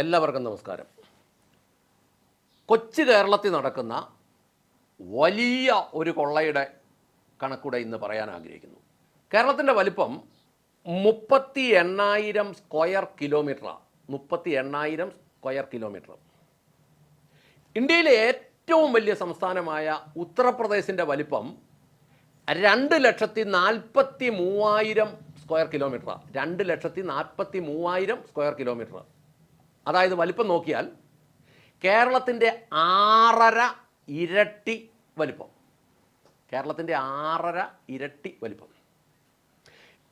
എല്ലാവർക്കും നമസ്കാരം. കൊച്ചു കേരളത്തിൽ നടക്കുന്ന വലിയ ഒരു കൊള്ളയുടെ കണക്കൂടെ ഇന്ന് പറയാൻ ആഗ്രഹിക്കുന്നു. കേരളത്തിന്റെ വലിപ്പം മുപ്പത്തി എണ്ണായിരം സ്ക്വയർ കിലോമീറ്ററാണ് മുപ്പത്തി എണ്ണായിരം സ്ക്വയർ കിലോമീറ്റർ. ഇന്ത്യയിലെ ഏറ്റവും വലിയ സംസ്ഥാനമായ ഉത്തർപ്രദേശിന്റെ വലിപ്പം രണ്ട് ലക്ഷത്തി നാൽപ്പത്തി മൂവായിരം സ്ക്വയർ കിലോമീറ്ററാണ് രണ്ട് ലക്ഷത്തി നാൽപ്പത്തി മൂവായിരം സ്ക്വയർ കിലോമീറ്റർ അതായത് വലിപ്പം നോക്കിയാൽ കേരളത്തിന്റെ ആറര ഇരട്ടി വലിപ്പം. കേരളത്തിന്റെ ആറര ഇരട്ടി വലിപ്പം.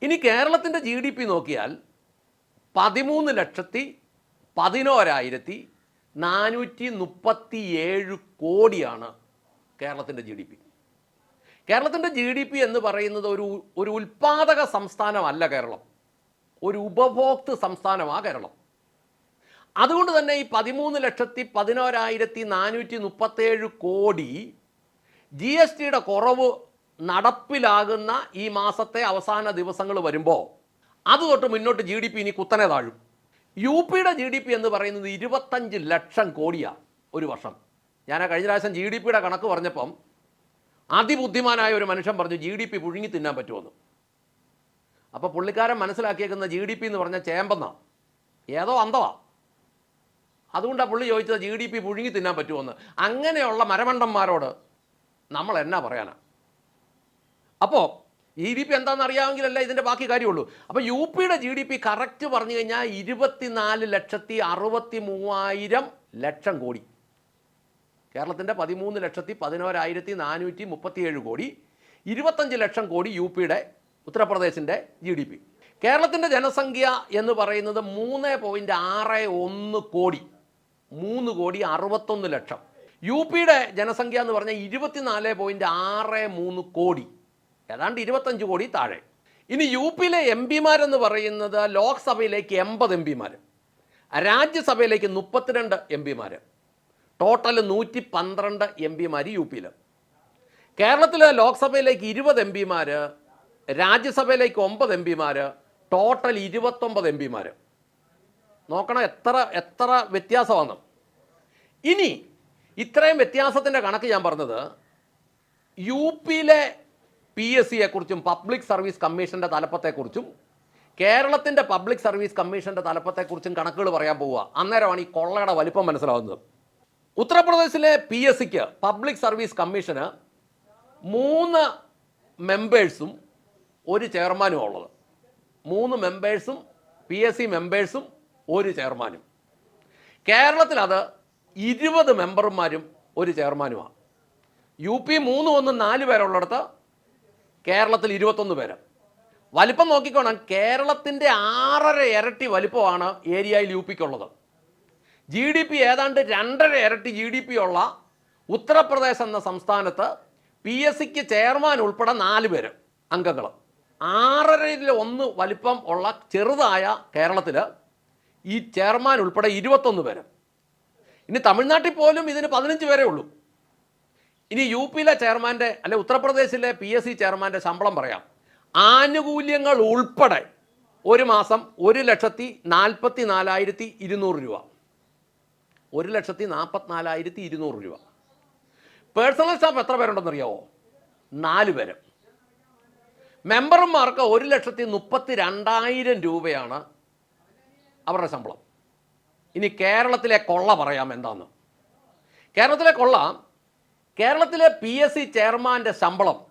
ഇനി കേരളത്തിന്റെ ജി ഡി പി നോക്കിയാൽ പതിമൂന്ന് ലക്ഷത്തി പതിനോരായിരത്തി നാനൂറ്റി മുപ്പത്തി ഏഴ് കോടിയാണ് കേരളത്തിന്റെ ജി ഡി പി കേരളത്തിന്റെ ജി ഡി പി എന്ന് പറയുന്നത് ഒരു ഒരു ഉൽപാദക സംസ്ഥാനമല്ല കേരളം. ഒരു ഉപഭോക്തൃ സംസ്ഥാനമാണ് കേരളം. അതുകൊണ്ട് തന്നെ ഈ പതിമൂന്ന് ലക്ഷത്തി പതിനോരായിരത്തി നാനൂറ്റി മുപ്പത്തേഴ് കോടി ജി എസ് ടിയുടെ കുറവ് നടപ്പിലാകുന്ന ഈ മാസത്തെ അവസാന ദിവസങ്ങൾ വരുമ്പോൾ അത് തൊട്ട് മുന്നോട്ട് ജി ഡി പി ഇനി കുത്തനെ താഴും. യു പിയുടെ ജി ഡി പി എന്ന് പറയുന്നത് ഇരുപത്തഞ്ച് ലക്ഷം കോടിയാണ് ഒരു വർഷം. ഞാൻ ആ കഴിഞ്ഞ പ്രാവശ്യം ജി ഡി പിയുടെ കണക്ക് പറഞ്ഞപ്പം അതിബുദ്ധിമാനായ ഒരു മനുഷ്യൻ പറഞ്ഞു ജി ഡി പി പുഴുങ്ങി തിന്നാൻ പറ്റുമെന്ന്. അപ്പോൾ പുള്ളിക്കാരൻ മനസ്സിലാക്കിയേക്കുന്ന ജി ഡി പി എന്ന് പറഞ്ഞാൽ ചേമ്പെന്നാണ് ഏതോ അന്തവാ അതുകൊണ്ടാണ് പുള്ളി ചോദിച്ചത് ജി ഡി പി പുഴുങ്ങി തിന്നാൻ പറ്റുമെന്ന് അങ്ങനെയുള്ള മരമണ്ടന്മാരോട് നമ്മൾ എന്നാ പറയാനാ? അപ്പോൾ ജി ഡി പി എന്താണെന്ന് അറിയാമെങ്കിലല്ല ഇതിന്റെ ബാക്കി കാര്യമുള്ളൂ. അപ്പോൾ യു പിയുടെ ജി ഡി പി കറക്റ്റ് പറഞ്ഞു കഴിഞ്ഞാൽ ഇരുപത്തിനാല് ലക്ഷത്തി അറുപത്തി മൂവായിരം ലക്ഷം കോടി. കേരളത്തിന്റെ പതിമൂന്ന് ലക്ഷത്തി പതിനോരായിരത്തി നാനൂറ്റി മുപ്പത്തിയേഴ് കോടി. ഇരുപത്തഞ്ച് ലക്ഷം കോടി യു പിയുടെ ഉത്തർപ്രദേശിന്റെ ജി ഡി പി കേരളത്തിന്റെ ജനസംഖ്യ എന്ന് പറയുന്നത് മൂന്ന് പോയിന്റ് ആറ് ഒന്ന് കോടി. മൂന്ന് കോടി അറുപത്തൊന്ന് ലക്ഷം. യു പിയുടെ ജനസംഖ്യ എന്ന് പറഞ്ഞാൽ ഇരുപത്തിനാല് പോയിന്റ് ആറ് മൂന്ന് കോടി. ഏതാണ്ട് ഇരുപത്തഞ്ച് കോടി താഴെ. ഇനി യു പിയിലെ എം പിമാരെന്ന് പറയുന്നത് ലോക്സഭയിലേക്ക് എൺപത് എം പിമാർ. രാജ്യസഭയിലേക്ക് മുപ്പത്തിരണ്ട് എം പിമാർ. ടോട്ടൽ നൂറ്റി പന്ത്രണ്ട് എം പിമാർ യു പിയിൽ കേരളത്തിലെ ലോക്സഭയിലേക്ക് ഇരുപത് എം പിമാർ രാജ്യസഭയിലേക്ക് ഒമ്പത് എം പിമാർ ടോട്ടൽ ഇരുപത്തൊമ്പത് എം പിമാർ. നോക്കണം എത്ര എത്ര വ്യത്യാസമാണ്. ഇനി ഇത്രയും വ്യത്യാസത്തിന്റെ കണക്ക് ഞാൻ പറഞ്ഞത് യു പിയിലെ പി എസ് സിയെക്കുറിച്ചും പബ്ലിക് സർവീസ് കമ്മീഷന്റെ തലപ്പത്തെക്കുറിച്ചും കേരളത്തിന്റെ പബ്ലിക് സർവീസ് കമ്മീഷന്റെ തലപ്പത്തെക്കുറിച്ചും കണക്കുകൾ പറയാൻ പോവുക. അന്നേരമാണ് ഈ കൊള്ളയുടെ വലിപ്പം മനസ്സിലാവുന്നത്. ഉത്തർപ്രദേശിലെ പി എസ് സിക്ക് പബ്ലിക് സർവീസ് കമ്മീഷന് മൂന്ന് മെമ്പേഴ്സും ഒരു ചെയർമാനും ഉള്ളത് മൂന്ന് മെമ്പേഴ്സും പി എസ് സി മെമ്പേഴ്സും ഒരു ചെയർമാനും. കേരളത്തിൽ അത് ഇരുപത് മെമ്പർമാരും ഒരു ചെയർമാനുമാണ്. യു പി മൂന്ന് ഒന്ന് നാല് പേരുള്ളിടത്ത് കേരളത്തിൽ ഇരുപത്തൊന്ന് പേര്. വലിപ്പം നോക്കിക്കോണം കേരളത്തിന്റെ ആറര ഇരട്ടി വലിപ്പമാണ് ഏരിയയിൽ യു പിക്കുള്ളത്. ജി ഡി പി ഏതാണ്ട് രണ്ടര ഇരട്ടി ജി ഡി പി ഉള്ള ഉത്തർപ്രദേശ് എന്ന സംസ്ഥാനത്ത് പി എസ് സിക്ക് ചെയർമാൻ ഉൾപ്പെടെ നാല് പേര് അംഗങ്ങൾ ആറരയിൽ ഒന്ന് വലിപ്പം ഉള്ള ചെറുതായ കേരളത്തിൽ ഈ ചെയർമാൻ ഉൾപ്പെടെ ഇരുപത്തൊന്ന് പേര്. ഇനി തമിഴ്നാട്ടിൽ പോലും ഇതിന് പതിനഞ്ച് പേരേ ഉള്ളൂ. ഇനി യു പിയിലെ ചെയർമാന്റെ അല്ലെ ഉത്തർപ്രദേശിലെ പി എസ് സി ചെയർമാന്റെ ശമ്പളം പറയാം. ആനുകൂല്യങ്ങൾ ഉൾപ്പെടെ ഒരു മാസം ഒരു ലക്ഷത്തി നാൽപ്പത്തി നാലായിരത്തി ഇരുന്നൂറ് രൂപ. ഒരു ലക്ഷത്തി നാൽപ്പത്തിനാലായിരത്തി ഇരുന്നൂറ് രൂപ. പേഴ്സണൽ സ്റ്റാഫ് എത്ര പേരുണ്ടെന്നറിയാവോ നാല് പേര്. മെമ്പർമാർക്ക് ഒരു ലക്ഷത്തി മുപ്പത്തി രണ്ടായിരം രൂപയാണ് അവരുടെ ശമ്പളം. ഇനി കേരളത്തിലെ കൊള്ള പറയാം എന്താന്ന്. കേരളത്തിലെ കൊള്ള കേരളത്തിലെ പി എസ് സി ചെയർമാന്റെ ശമ്പളം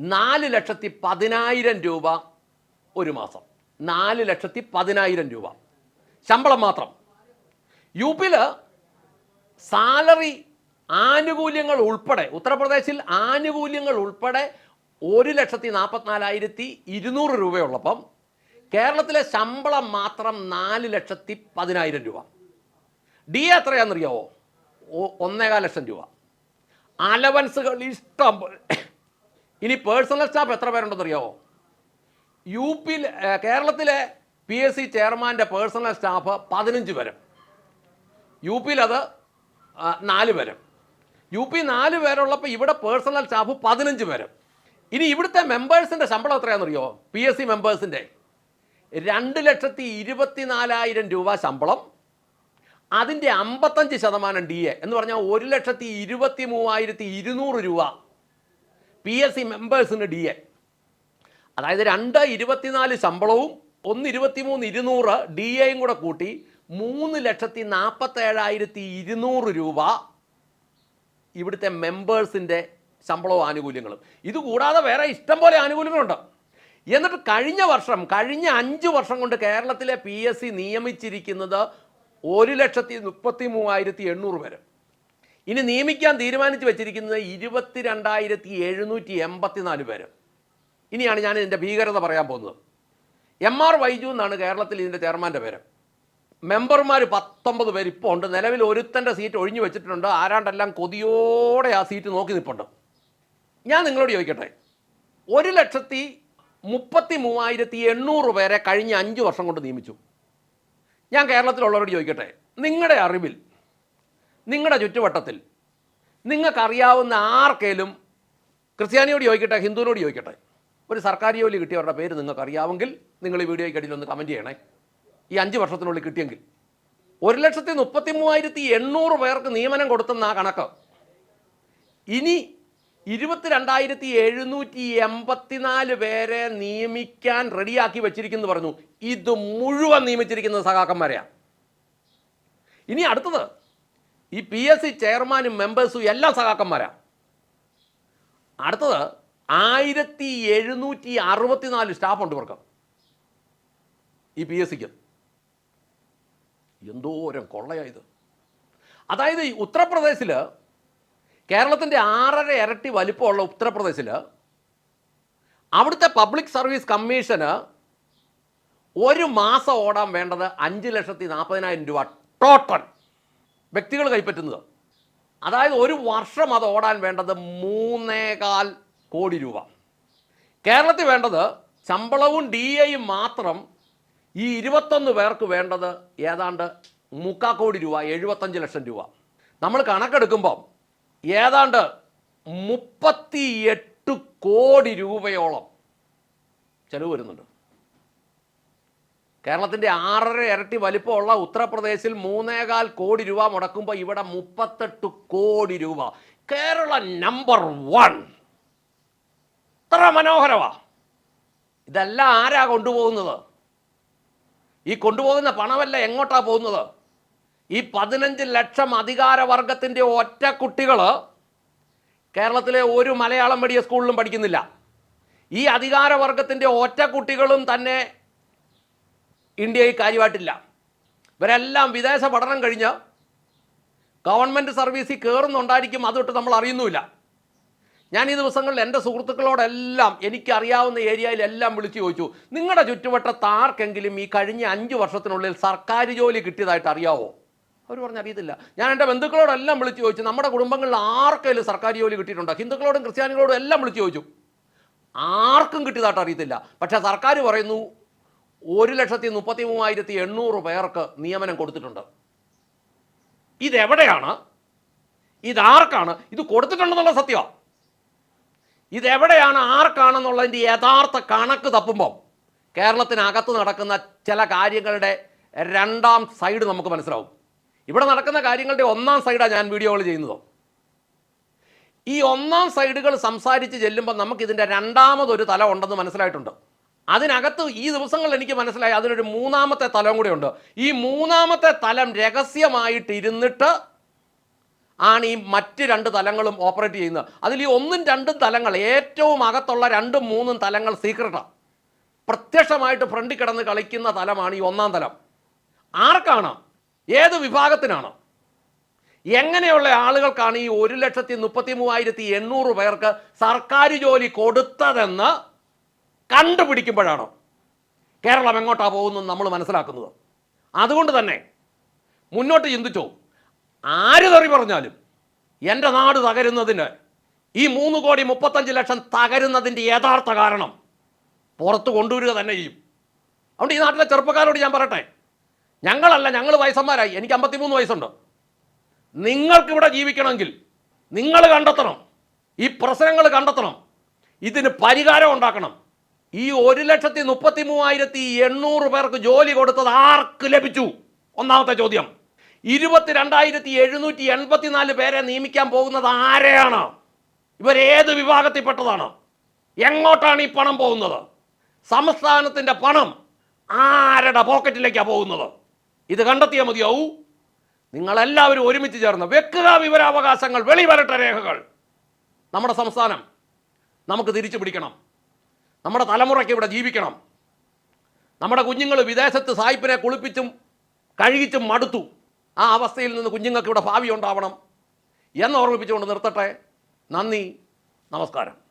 നാല് ലക്ഷത്തി പതിനായിരം രൂപ ഒരു മാസം. നാല് ലക്ഷത്തി പതിനായിരം രൂപ. ശമ്പളം മാത്രം. യു പിയിൽ സാലറി ആനുകൂല്യങ്ങൾ ഉൾപ്പെടെ ഉത്തർപ്രദേശിൽ ആനുകൂല്യങ്ങൾ ഉൾപ്പെടെ ഒരു ലക്ഷത്തി നാൽപ്പത്തിനാലായിരത്തി ഇരുന്നൂറ് രൂപയുള്ളപ്പം കേരളത്തിലെ ശമ്പളം മാത്രം നാല് ലക്ഷത്തി പതിനായിരം രൂപ. ഡി എത്രയാണെന്നറിയാവോ? ഒന്നേകാൽ ലക്ഷം രൂപ. അലവൻസുകൾ ഇഷ്ടം ഇനി പേഴ്സണൽ സ്റ്റാഫ് എത്ര പേരുണ്ടെന്നറിയാവോ? യു പിയിൽ കേരളത്തിലെ പി എസ് സി ചെയർമാന്റെ പേഴ്സണൽ സ്റ്റാഫ് പതിനഞ്ച് പേരും. യു ആ, നാല് പേരും. യു പി നാല് പേരുള്ളപ്പോൾ ഇവിടെ പേഴ്സണൽ സ്റ്റാഫ് പതിനഞ്ച് പേരും. ഇനി ഇവിടുത്തെ മെമ്പേഴ്സിന്റെ ശമ്പളം എത്രയാണെന്നറിയോ? പി എസ് സി മെമ്പേഴ്സിന്റെ. രണ്ട് ലക്ഷത്തി ഇരുപത്തി നാലായിരം രൂപ ശമ്പളം അതിന്റെ അമ്പത്തഞ്ച് ശതമാനം ഡി എ എന്ന് പറഞ്ഞാൽ ഒരു ലക്ഷത്തി ഇരുപത്തി മൂവായിരത്തി ഇരുന്നൂറ് രൂപ പി എസ് സി മെമ്പേഴ്സിന് ഡി എ അതായത് രണ്ട് ഇരുപത്തിനാല് ശമ്പളവും ഒന്ന് ഇരുപത്തി മൂന്ന് ഇരുന്നൂറ് ഡി എയും കൂടെ കൂട്ടി മൂന്ന് ലക്ഷത്തി നാൽപ്പത്തേഴായിരത്തി ഇരുന്നൂറ് രൂപ ഇവിടുത്തെ മെമ്പേഴ്സിന്റെ ശമ്പളവും ആനുകൂല്യങ്ങളും. ഇതുകൂടാതെ വേറെ ഇഷ്ടം പോലെ ആനുകൂല്യങ്ങളുണ്ട്. എന്നിട്ട് കഴിഞ്ഞ വർഷം കഴിഞ്ഞ അഞ്ച് വർഷം കൊണ്ട് കേരളത്തിലെ പി എസ് സി നിയമിച്ചിരിക്കുന്നത് ഒരു ലക്ഷത്തി മുപ്പത്തി മൂവായിരത്തി എണ്ണൂറ് പേര്. ഇനി നിയമിക്കാൻ തീരുമാനിച്ചു വെച്ചിരിക്കുന്നത് ഇരുപത്തിരണ്ടായിരത്തി എഴുന്നൂറ്റി എൺപത്തിനാല് പേര്. ഇനിയാണ് ഞാൻ ഇതിന്റെ ഭീകരത പറയാൻ പോകുന്നത്. എം ആർ വൈജു എന്നാണ് കേരളത്തിൽ ഇതിന്റെ ചെയർമാന്റെ പേര്. മെമ്പർമാർ പത്തൊമ്പത് പേര് ഇപ്പോൾ ഉണ്ട്. നിലവിൽ ഒരുത്തന്റെ സീറ്റ് ഒഴിഞ്ഞു വെച്ചിട്ടുണ്ട്. ആരാണ്ടെല്ലാം കൊതിയോടെ ആ സീറ്റ് നോക്കി നിൽപ്പുണ്ട് ഞാൻ നിങ്ങളോട് ചോദിക്കട്ടെ? ഒരു ലക്ഷത്തി മുപ്പത്തി മൂവായിരത്തി എണ്ണൂറ് പേരെ കഴിഞ്ഞ അഞ്ച് വർഷം കൊണ്ട് നിയമിച്ചു. ഞാൻ കേരളത്തിലുള്ളവരോട് ചോദിക്കട്ടെ നിങ്ങളുടെ അറിവിൽ നിങ്ങളുടെ ചുറ്റുവട്ടത്തിൽ നിങ്ങൾക്കറിയാവുന്ന ആർക്കേലും ക്രിസ്ത്യാനിയോട് ചോദിക്കട്ടെ ഹിന്ദുവിനോട് ചോദിക്കട്ടെ ഒരു സർക്കാർ ജോലി കിട്ടിയവരുടെ പേര് നിങ്ങൾക്കറിയാമെങ്കിൽ നിങ്ങൾ ഈ വീഡിയോയ്ക്ക് അടിയിൽ ഒന്ന് കമന്റ് ചെയ്യണേ. ഈ അഞ്ച് വർഷത്തിനുള്ളിൽ കിട്ടിയെങ്കിൽ. ഒരു ലക്ഷത്തി മുപ്പത്തി മൂവായിരത്തി എണ്ണൂറ് പേർക്ക് നിയമനം കൊടുത്തെന്ന ആ കണക്ക്. ഇനി ഇരുപത്തിരണ്ടായിരത്തി എഴുന്നൂറ്റി എൺപത്തിനാല് പേരെ നിയമിക്കാൻ റെഡിയാക്കി വെച്ചിരിക്കുന്നു പറഞ്ഞു. ഇത് മുഴുവൻ നിയമിച്ചിരിക്കുന്നത് സഖാക്കന്മാരെയാണ് ഇനി അടുത്തത് ഈ പി എസ് സി ചെയർമാനും മെമ്പേഴ്സും എല്ലാം സഖാക്കന്മാരാണ് അടുത്തത് ആയിരത്തി എഴുന്നൂറ്റി അറുപത്തിനാല് സ്റ്റാഫുണ്ട് ഇവർക്ക്. ഈ പി എസ് സിക്ക് എന്തോരം കൊള്ളയായത് അതായത് ഉത്തർപ്രദേശിൽ കേരളത്തിന്റെ ആറര ഇരട്ടി വലിപ്പമുള്ള ഉത്തർപ്രദേശിൽ അവിടുത്തെ പബ്ലിക് സർവീസ് കമ്മീഷന് ഒരു മാസം ഓടാൻ വേണ്ടത് അഞ്ച് ലക്ഷത്തി നാൽപ്പതിനായിരം രൂപ ടോട്ടൽ വ്യക്തികൾ കൈപ്പറ്റുന്നത്. അതായത് ഒരു വർഷം അത് ഓടാൻ വേണ്ടത് മൂന്നേകാൽ കോടി രൂപ. കേരളത്തിൽ വേണ്ടത് ശമ്പളവും ഡി എയും മാത്രം ഈ ഇരുപത്തൊന്ന് പേർക്ക് വേണ്ടത് ഏതാണ്ട് മുക്കാ കോടി രൂപ എഴുപത്തഞ്ച് ലക്ഷം രൂപ. നമ്മൾ കണക്കെടുക്കുമ്പം ഏതാണ്ട് മുപ്പത്തി എട്ട് കോടി രൂപയോളം ചെലവ് വരുന്നുണ്ട്. കേരളത്തിന്റെ ആറര ഇരട്ടി വലിപ്പമുള്ള ഉത്തർപ്രദേശിൽ മൂന്നേകാൽ കോടി രൂപ മുടക്കുമ്പോൾ ഇവിടെ മുപ്പത്തെട്ട് കോടി രൂപ. Kerala number one. ഇത്ര മനോഹരമാ. ഇതെല്ലാം ആരാ കൊണ്ടുപോകുന്നത്? ഈ കൊണ്ടുപോകുന്ന പണമല്ല എങ്ങോട്ടാ പോകുന്നത്? ഈ പതിനഞ്ച് ലക്ഷം അധികാര അധികാരവർഗത്തിന്റെ ഒറ്റ കുട്ടികൾ കേരളത്തിലെ ഒരു മലയാളം മീഡിയം സ്കൂളിലും പഠിക്കുന്നില്ല. ഈ അധികാര അധികാരവർഗത്തിന്റെ ഒറ്റ കുട്ടികളും തന്നെ ഇന്ത്യയിൽ കാര്യമായിട്ടില്ല. ഇവരെല്ലാം വിദേശ പഠനം കഴിഞ്ഞ് ഗവൺമെന്റ് സർവീസിൽ കയറുന്നുണ്ടായിരിക്കും അതൊട്ട് നമ്മൾ അറിയുന്നുമില്ല. ഞാൻ ഈ ദിവസങ്ങളിൽ എന്റെ സുഹൃത്തുക്കളോടെല്ലാം എനിക്കറിയാവുന്ന ഏരിയയിലെല്ലാം വിളിച്ചു ചോദിച്ചു നിങ്ങളുടെ ചുറ്റുവട്ടത്ത് ആർക്കെങ്കിലും ഈ കഴിഞ്ഞ അഞ്ച് വർഷത്തിനുള്ളിൽ സർക്കാർ ജോലി കിട്ടിയതായിട്ട് അറിയാവോ? അവർ പറഞ്ഞ അറിയത്തില്ല. ഞാൻ എന്റെ ബന്ധുക്കളോടെല്ലാം വിളിച്ചു ചോദിച്ചു. നമ്മുടെ കുടുംബങ്ങളിൽ ആർക്കെങ്കിലും സർക്കാർ ജോലി കിട്ടിയിട്ടുണ്ടോ? ഹിന്ദുക്കളോടും ക്രിസ്ത്യാനികളോടും എല്ലാം വിളിച്ചു ചോദിച്ചു. ആർക്കും കിട്ടിയതായിട്ട് അറിയത്തില്ല. പക്ഷേ സർക്കാർ പറയുന്നു ഒരു ലക്ഷത്തി മുപ്പത്തി മൂവായിരത്തി എണ്ണൂറ് പേർക്ക് നിയമനം കൊടുത്തിട്ടുണ്ട്. ഇതെവിടെയാണ്? ഇതാർക്കാണ്? ഇത് കൊടുത്തിട്ടുണ്ടെന്നുള്ള സത്യമാണ് ഇതെവിടെയാണ്? ആർക്കാണെന്നുള്ളതിന്റെ യഥാർത്ഥ കണക്ക് തപ്പുമ്പം കേരളത്തിനകത്ത് നടക്കുന്ന ചില കാര്യങ്ങളുടെ രണ്ടാം സൈഡ് നമുക്ക് മനസ്സിലാവും. ഇവിടെ നടക്കുന്ന കാര്യങ്ങളുടെ ഒന്നാം സൈഡാണ് ഞാൻ വീഡിയോകൾ ചെയ്യുന്നത്. ഈ ഒന്നാം സൈഡുകൾ സംസാരിച്ച് ചെല്ലുമ്പോൾ നമുക്കിതിന്റെ രണ്ടാമതൊരു തലം ഉണ്ടെന്ന് മനസ്സിലായിട്ടുണ്ട്. അതിനകത്ത് ഈ ദിവസങ്ങളിൽ എനിക്ക് മനസ്സിലായി അതിനൊരു മൂന്നാമത്തെ തലം കൂടെ ഉണ്ട്. ഈ മൂന്നാമത്തെ തലം രഹസ്യമായിട്ടിരുന്നിട്ട് ആണ് ഈ മറ്റ് രണ്ട് തലങ്ങളും ഓപ്പറേറ്റ് ചെയ്യുന്നത്. അതിൽ ഈ ഒന്നും രണ്ടും തലങ്ങൾ ഏറ്റവും അകത്തുള്ള രണ്ടും മൂന്നും തലങ്ങൾ സീക്രട്ടാണ് പ്രത്യക്ഷമായിട്ട് ഫ്രണ്ടിൽ കിടന്ന് കളിക്കുന്ന തലമാണ് ഈ ഒന്നാം തലം. ആർക്കാണ്? ഏത് വിഭാഗത്തിനാണ്? എങ്ങനെയുള്ള ആളുകൾക്കാണ് ഈ ഒരു ലക്ഷത്തി മുപ്പത്തി മൂവായിരത്തി എണ്ണൂറ് പേർക്ക് സർക്കാർ ജോലി കൊടുത്തതെന്ന് കണ്ടുപിടിക്കുമ്പോഴാണ് കേരളം എങ്ങോട്ടാണ് പോകുന്നത് നമ്മൾ മനസ്സിലാക്കുന്നത്? അതുകൊണ്ട് തന്നെ മുന്നോട്ട് ചിന്തിച്ചോ. ആര് തെറി പറഞ്ഞാലും എന്റെ നാട് തകരുന്നതിന് ഈ മൂന്ന് കോടി മുപ്പത്തഞ്ച് ലക്ഷം തകരുന്നതിന്റെ യഥാർത്ഥ കാരണം പുറത്ത് കൊണ്ടുവരിക തന്നെ ചെയ്യും. അതുകൊണ്ട് ഈ നാട്ടിലെ ചെറുപ്പക്കാരോട് ഞാൻ പറയട്ടെ. ഞങ്ങളല്ല ഞങ്ങൾ വയസ്സന്മാരായി. എനിക്ക് അമ്പത്തിമൂന്ന് വയസ്സുണ്ട്. നിങ്ങൾക്കിവിടെ ജീവിക്കണമെങ്കിൽ നിങ്ങൾ കണ്ടെത്തണം. ഈ പ്രശ്നങ്ങൾ കണ്ടെത്തണം. ഇതിന് പരിഹാരം ഉണ്ടാക്കണം. ഈ ഒരു ലക്ഷത്തി മുപ്പത്തി മൂവായിരത്തി എണ്ണൂറ് പേർക്ക് ജോലി കൊടുത്തത് ആർക്ക് ലഭിച്ചു? ഒന്നാമത്തെ ചോദ്യം. ഇരുപത്തിരണ്ടായിരത്തി എഴുന്നൂറ്റി എൺപത്തിനാല് പേരെ നിയമിക്കാൻ പോകുന്നത് ആരെയാണ്? ഇവരേത് വിഭാഗത്തിൽപ്പെട്ടതാണ്? എങ്ങോട്ടാണ് ഈ പണം പോകുന്നത്? സംസ്ഥാനത്തിന്റെ പണം ആരുടെ പോക്കറ്റിലേക്കാണ് പോകുന്നത്? ഇത് കണ്ടെത്തിയാൽ മതിയാവൂ. നിങ്ങളെല്ലാവരും ഒരുമിച്ച് ചേർന്ന് വെക്കുക വിവരാവകാശങ്ങൾ വെളിവരട്ട രേഖകൾ. നമ്മുടെ സംസ്ഥാനം നമുക്ക് തിരിച്ചു പിടിക്കണം. നമ്മുടെ തലമുറയ്ക്ക് ഇവിടെ ജീവിക്കണം. നമ്മുടെ കുഞ്ഞുങ്ങൾ വിദേശത്ത് സായിപ്പിനെ കുളിപ്പിച്ചും കഴുകിച്ചും മടുത്തു. ആ അവസ്ഥയിൽ നിന്ന് കുഞ്ഞുങ്ങൾക്ക് ഇവിടെ ഭാവി ഉണ്ടാവണം എന്ന് ഓർമ്മിപ്പിച്ചുകൊണ്ട് നിർത്തട്ടെ. നന്ദി. നമസ്കാരം.